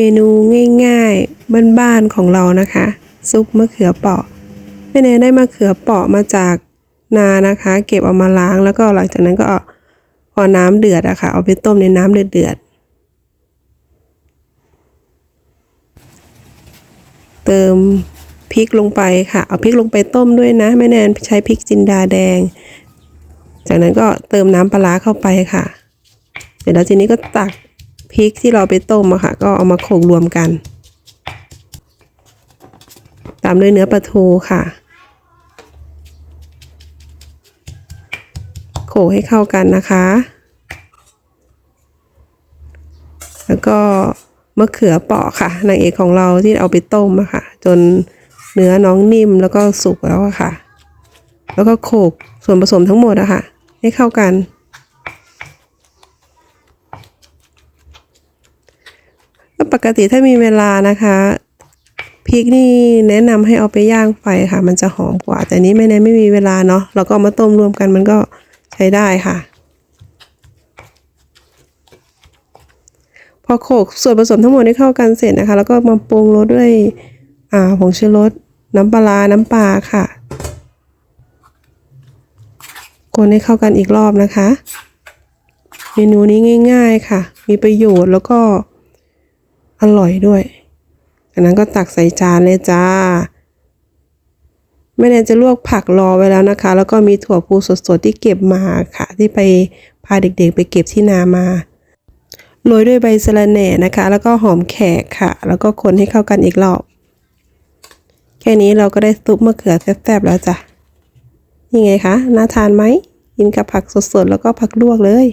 เมนูง่ายๆบ้านๆของเรานะคะ ซุปมะเขือเปราะแม่แนนได้มะเขือเปราะมาจากนานะคะ เก็บเอามาล้างแล้วก็หลังจากนั้นก็เอาพอน้ำเดือดอะค่ะเอาไปต้มในน้ำเดือดๆเติมพริกลงไปค่ะ เอาพริกลงไปต้มด้วยนะแม่แนนใช้พริกจินดาแดง จากนั้นก็เติมน้ำปลาเข้าไปค่ะ เสร็จแล้วทีนี้ก็ตัก พริกที่เราไปต้มอะค่ะ ก็เอามาโขลกรวมกัน ตามด้วยเนื้อปลาทูค่ะ โขลกให้เข้ากันนะคะ แล้วก็มะเขือเปราะค่ะนางเอกของเราที่เอาไปต้มอะค่ะ จนเนื้อน้องนิ่มแล้วก็สุกแล้วอะค่ะ แล้วก็โขลกส่วนผสมทั้งหมดอะค่ะ ให้เข้ากัน ปกติถ้ามีเวลานะคะพริกนี่แนะนำให้เอาไปย่างไฟค่ะ มันจะหอมกว่า แต่นี้ไม่แนไม่มีเวลาเนาะเราก็เอามาต้มรวมกันมันก็ใช้ได้ค่ะ พอโขลกส่วนผสมทั้งหมดให้เข้ากันเสร็จนะคะ แล้วก็มาปรุงรสด้วยอ่าผงชูรสน้ำปลาน้ำปลาค่ะ คนให้เข้ากันอีกรอบนะคะ เมนูนี้ง่าย ๆค่ะ มีประโยชน์แล้วก็ อร่อยด้วยจากนั้นก็ตักใส่จานเลยจ้าแม่แนนจะลวกผักรอไว้แล้วนะคะ แล้วก็มีถั่วพูสดๆที่เก็บมาค่ะ ที่ไปพาเด็กๆ ไปเก็บที่นามาโรยด้วยใบสะระแหน่นะคะ แล้วก็หอมแขกค่ะ แล้วก็คนให้เข้ากันอีกรอบ แค่นี้เราก็ได้ซุปมะเขือแซ่บๆแล้วจ้ะยังไงคะ น่าทานไหมกินกับผักสดๆ แล้วก็ผักลวกเลย